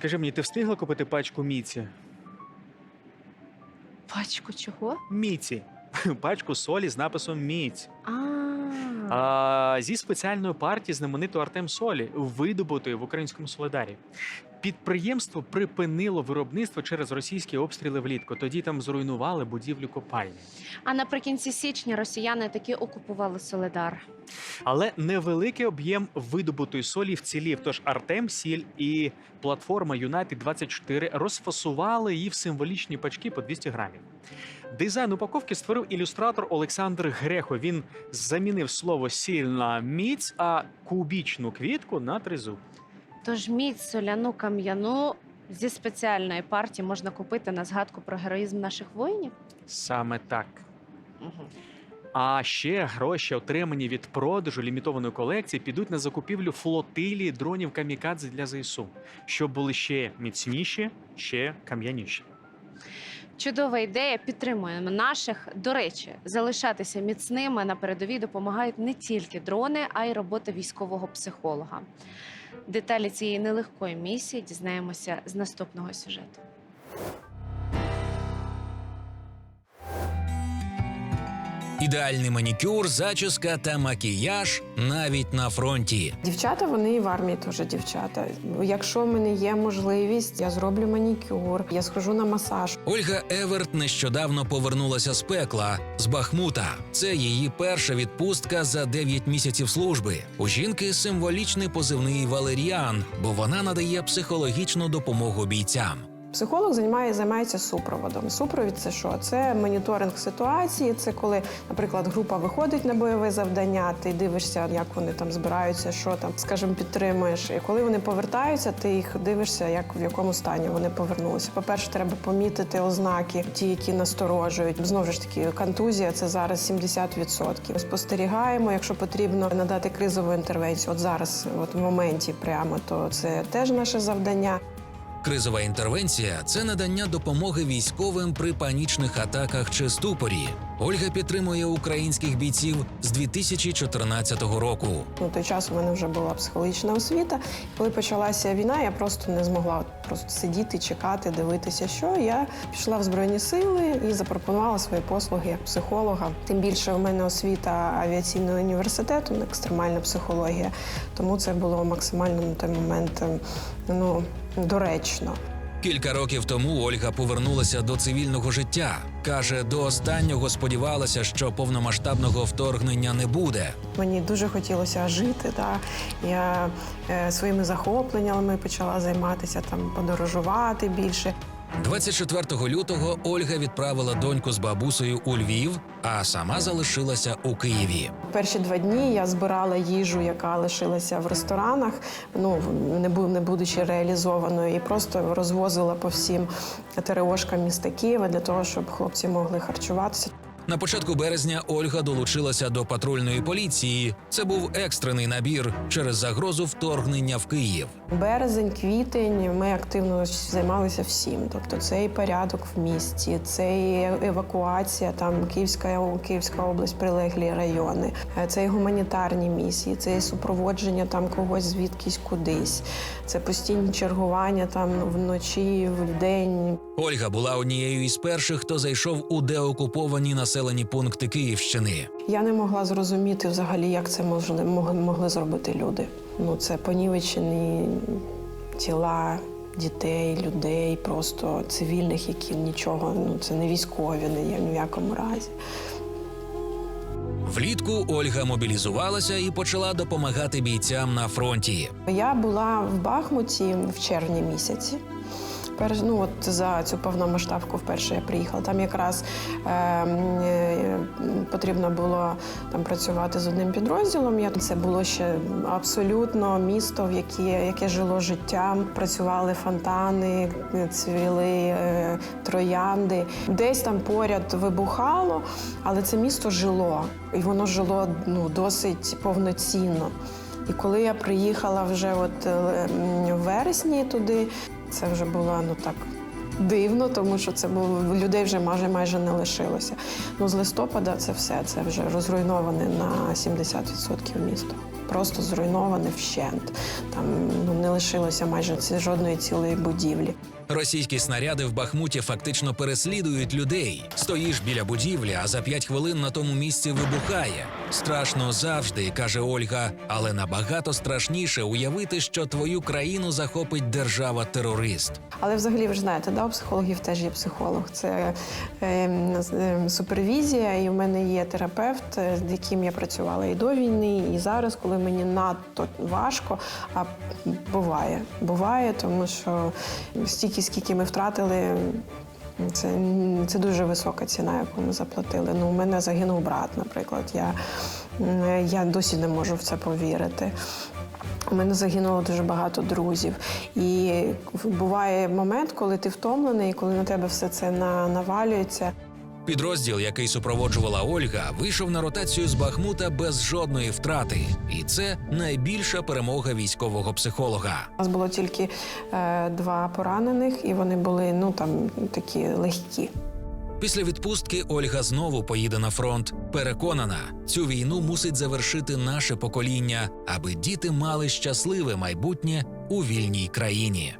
Скажи мені, ти встигла купити пачку міці? Пачку чого? Міці. Пачку солі з написом Міць. А, А, зі спеціальної партії знаменитої Артем Солі, видобутої в українському Солидарі. Підприємство припинило виробництво через російські обстріли влітку. Тоді там зруйнували будівлю копальні. а наприкінці січня росіяни таки окупували Соледар. Але невеликий об'єм видобутої солі вцілів. Тож Артем Сіль і платформа United 24 розфасували її в символічні пачки по 200 грамів. Дизайн упаковки створив ілюстратор Олександр Грехо. Він замінив слово сіль на міць, а кубічну квітку на тризуб. Тож міць соляну кам'яну зі спеціальної партії можна купити на згадку про героїзм наших воїнів. Саме так. Угу. А ще гроші, отримані від продажу лімітованої колекції, підуть на закупівлю флотилії дронів камікадзе для ЗСУ, щоб були ще міцніші, ще кам'яніші. Чудова ідея. Підтримуємо наших. До речі, залишатися міцними на передовій допомагають не тільки дрони, а й робота військового психолога. Деталі цієї нелегкої місії дізнаємося з наступного сюжету. Ідеальний манікюр, зачіска та макіяж навіть на фронті. Дівчата, вони і в армії теж дівчата. Якщо в мене є можливість, я зроблю манікюр, я схожу на масаж. Ольга Еверт нещодавно повернулася з пекла з Бахмута. Це її перша відпустка за 9 місяців служби. У жінки символічний позивний Валеріан, бо вона надає психологічну допомогу бійцям. Психолог займає, займається супроводом. Супровід це що? Це моніторинг ситуації. Це коли, наприклад, група виходить на бойове завдання, ти дивишся, як вони там збираються, що там, скажімо, підтримуєш. І коли вони повертаються, ти їх дивишся, як в якому стані вони повернулися. По-перше, треба помітити ознаки, ті, які насторожують. Знову ж таки, контузія це зараз 70%. Спостерігаємо, якщо потрібно надати кризову інтервенцію. От зараз, от в моменті, прямо то це теж наше завдання. Кризова інтервенція це надання допомоги військовим при панічних атаках чи ступорі. Ольга підтримує українських бійців з 2014 року. На той час у мене вже була психологічна освіта. Коли почалася війна, я просто не змогла просто сидіти, чекати, дивитися, що я пішла в збройні сили і запропонувала свої послуги як психолога. Тим більше у мене освіта авіаційного університету, екстремальна психологія. Тому це було максимально на той момент ем, ну доречно. Кілька років тому Ольга повернулася до цивільного життя. каже, до останнього сподівалася, що повномасштабного вторгнення не буде. Мені дуже хотілося жити. Да. Я е, своїми захопленнями почала займатися там, подорожувати більше. 24 лютого Ольга відправила доньку з бабусею у Львів, а сама залишилася у Києві. Перші два дні я збирала їжу, яка лишилася в ресторанах, ну не не будучи реалізованою, і просто розвозила по всім ТРОшкам міста Києва для того, щоб хлопці могли харчуватися. На початку березня Ольга долучилася до патрульної поліції. Це був екстрений набір через загрозу вторгнення в Київ. Березень, квітень ми активно займалися всім. Тобто це і порядок в місті, це і евакуація, там Київська, Київська область, прилеглі райони, е, це і гуманітарні місії, це і супроводження там когось звідкись кудись, це постійні чергування там вночі, вдень. Ольга була однією із перших, хто зайшов у деокуповані населені пункти Київщини. Я не могла зрозуміти взагалі, як це могли, могли, зробити люди. Ну, це понівечені тіла дітей, людей, просто цивільних, які нічого, ну це не військові, не є ні в якому разі. Влітку Ольга мобілізувалася і почала допомагати бійцям на фронті. Я була в Бахмуті в червні місяці. Перш, ну от за цю повномасштабку вперше я приїхала. Там якраз е, е, потрібно було там працювати з одним підрозділом. Я це було ще абсолютно місто, в яке, яке жило життям. Працювали фонтани, цвіли е, троянди. Десь там поряд вибухало, але це місто жило, і воно жило ну досить повноцінно. І коли я приїхала вже от е, в вересні туди, це вже було ну так дивно, тому що це було людей вже майже майже не лишилося. Ну з листопада це все, це вже розруйноване на 70% місто. Просто зруйноване вщент. Там ну, не лишилося майже ці- жодної цілої будівлі. Російські снаряди в Бахмуті фактично переслідують людей. Стоїш біля будівлі, а за п'ять хвилин на тому місці вибухає. Страшно завжди, каже Ольга, але набагато страшніше уявити, що твою країну захопить держава-терорист. Але взагалі ви ж знаєте, да, у психологів теж є психолог. Це е, е, супервізія, і в мене є терапевт, е, з яким я працювала і до війни, і зараз, коли мені надто важко. А буває, буває, тому що стільки, скільки ми втратили. Це, це дуже висока ціна, яку ми заплатили. Ну, у мене загинув брат, наприклад. Я, я досі не можу в це повірити. У мене загинуло дуже багато друзів. І буває момент, коли ти втомлений, коли на тебе все це навалюється. Підрозділ, який супроводжувала Ольга, вийшов на ротацію з Бахмута без жодної втрати, і це найбільша перемога військового психолога. У нас було тільки е, два поранених, і вони були ну там такі легкі. Після відпустки Ольга знову поїде на фронт. Переконана, цю війну мусить завершити наше покоління, аби діти мали щасливе майбутнє у вільній країні.